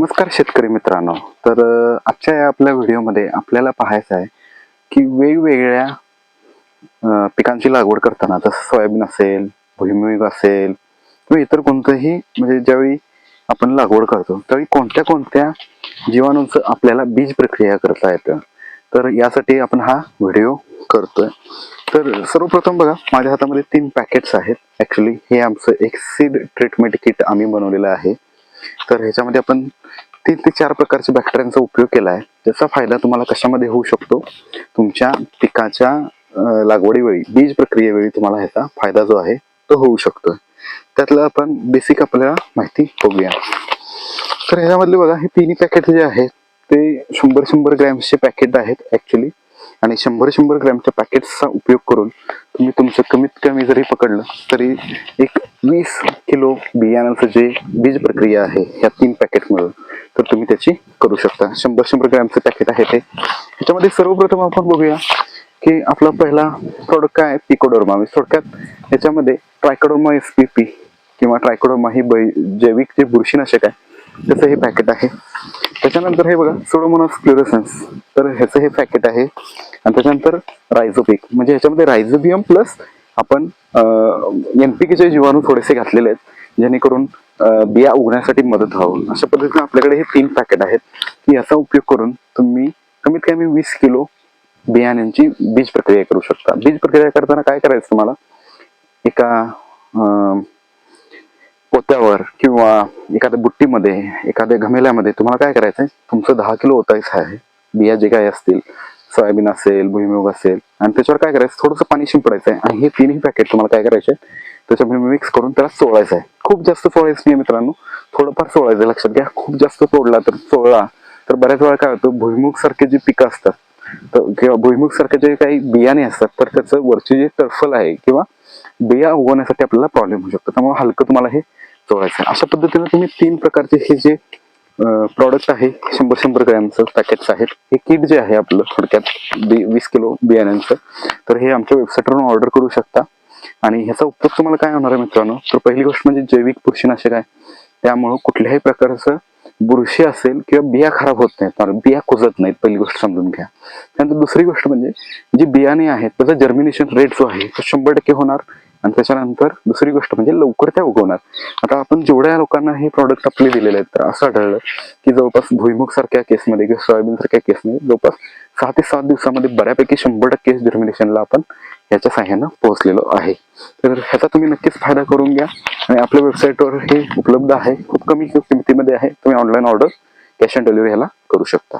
नमस्कार शेतकरी मित्रांनो. तर आजच्या या आपल्या व्हिडिओमध्ये आपल्याला पाहायचं आहे की वेगवेगळ्या पिकांची लागवड करताना जसं सोयाबीन असेल भुईमुग असेल किंवा इतर कोणतंही म्हणजे ज्यावेळी आपण लागवड करतो त्यावेळी कोणत्या कोणत्या जीवाणूंचं आपल्याला बीज प्रक्रिया करता येतं? तर यासाठी आपण हा व्हिडिओ करतोय. तर सर्वप्रथम बघा माझ्या हातामध्ये तीन पॅकेट्स आहेत. ॲक्च्युली हे आमचं एक सीड ट्रीटमेंट किट आम्ही बनवलेलं आहे. तर ह्याच्यामध्ये आपण तीन ते चार प्रकारच्या बॅक्टेरियांचा उपयोग केला आहे. त्याचा फायदा तुम्हाला कशामध्ये होऊ शकतो? तुमच्या पिकाच्या लागवडीवेळी बीज प्रक्रियेवेळी तुम्हाला ह्याचा फायदा जो आहे तो होऊ शकतो त्यातलं आपण बेसिक आपल्याला माहिती बघूया. तर ह्याच्यामधले बघा हे तिन्ही पॅकेट जे आहेत ते शंभर शंभर ग्रॅम्सचे पॅकेट आहेत ॲक्च्युली आणि शंभर शंभर ग्रॅमच्या पॅकेट्सचा उपयोग करून तुम्ही तुमचं कमीत कमी जरी पकडलं तरी एक वीस किलो बियाणाचं जे बीज प्रक्रिया आहे ह्या तीन पॅकेट मिळून तर तुम्ही त्याची करू शकता. शंभर शंभर ग्रॅमचं पॅकेट आहे ते. ह्याच्यामध्ये सर्वप्रथम आपण बघूया की आपला पहिला प्रॉडक्ट काय आहे? पिकोडोर्मा म्हणजे थोडक्यात याच्यामध्ये ट्रायकोडोर्मा एस पी पी किंवा ट्रायकोडोमा ही बै जैविक जे बुरशीनाशक आहे त्याचं हे पॅकेट आहे. त्याच्यानंतर हे बघा सोडोमोनॉस फ्लोरोसन्स तर ह्याचं हे पॅकेट आहे. आणि त्याच्यानंतर रायझोपिक म्हणजे ह्याच्यामध्ये रायझोबियम प्लस आपण एनपीकेचे जीवाणू थोडेसे घातलेले आहेत जेणेकरून बिया उगण्यासाठी मदत व्हावं. अशा पद्धतीने आपल्याकडे हे तीन पॅकेट आहेत. की याचा उपयोग करून तुम्ही कमीत कमी वीस किलो बियाण्यांची बीज प्रक्रिया करू शकता. बीज प्रक्रिया करताना काय करायचं तुम्हाला? एका पोत्यावर किंवा एखाद्या बुट्टीमध्ये एखाद्या घमेल्यामध्ये तुम्हाला काय करायचंय? तुमचं दहा किलो ओतायचं आहे. बिया जे काय असतील सोयाबीन असेल भुईमुग असेल आणि त्याच्यावर काय करायचं? थोडंसं पाणी शिंपडायचं आहे आणि हे तिन्ही पॅकेट तुम्हाला काय करायचे त्याच्यामध्ये मिक्स करून त्याला चोळायचं आहे खूप जास्त चोळायचं नाही मित्रांनो. थोडंफार चोळायचं आहे. लक्षात घ्या. खूप जास्त चोळला तर चोळला तर बऱ्याच वेळा काय होतं? भुईमुग सारखे जे पिकं असतात तर किंवा भुईमुग सारखे जे काही बियाणे असतात तर त्याचं वरचे जे टर्फल आहे किंवा बिया उगवण्यासाठी आपल्याला प्रॉब्लेम होऊ शकतो. त्यामुळे हलकं तुम्हाला हे चोळायचं आहे अशा पद्धतीने तुम्ही तीन प्रकारचे हे जे प्रॉडक्ट आहे शंभर शंभर ग्रॅमचं पॅकेट्स आहेत. हे किट जे आहे आपलं थोडक्यात बी वीस किलो बियाण्यांचं तर हे आमच्या वेबसाईटवरून ऑर्डर करू शकता. आणि ह्याचा उपयोग तुम्हाला काय होणार आहे मित्रांनो? तर पहिली गोष्ट म्हणजे जैविक बुरशीनाशक आहे. त्यामुळं कुठल्याही प्रकारचं बुरशी असेल किंवा बिया खराब होत नाहीत बिया कुजत नाहीत पहिली गोष्ट समजून घ्या. त्यानंतर दुसरी गोष्ट म्हणजे जी बियाणे आहेत त्याचा जर्मिनेशन रेट जो आहे तो शंभर टक्के होणार. आणि त्याच्यानंतर दुसरी गोष्ट म्हणजे लवकर त्या उगवणार. आता आपण जेवढ्या लोकांना हे प्रॉडक्ट आपले दिलेले आहेत तर असं आढळलं की जवळपास भुईमुग सारख्या केसमध्ये किंवा सोयाबीन सारख्या केसमध्ये जवळपास सहा ते सात दिवसामध्ये बऱ्यापैकी शंभर टक्के जर्मिनेशनला आपण याच्या साह्यानं पोहोचलेलो आहे. तर ह्याचा तुम्ही नक्कीच फायदा करून घ्या आणि आपल्या वेबसाईटवर हे उपलब्ध आहे खूप कमी किमतीमध्ये आहे तुम्ही online order cash on delivery ह्याला करू शकता.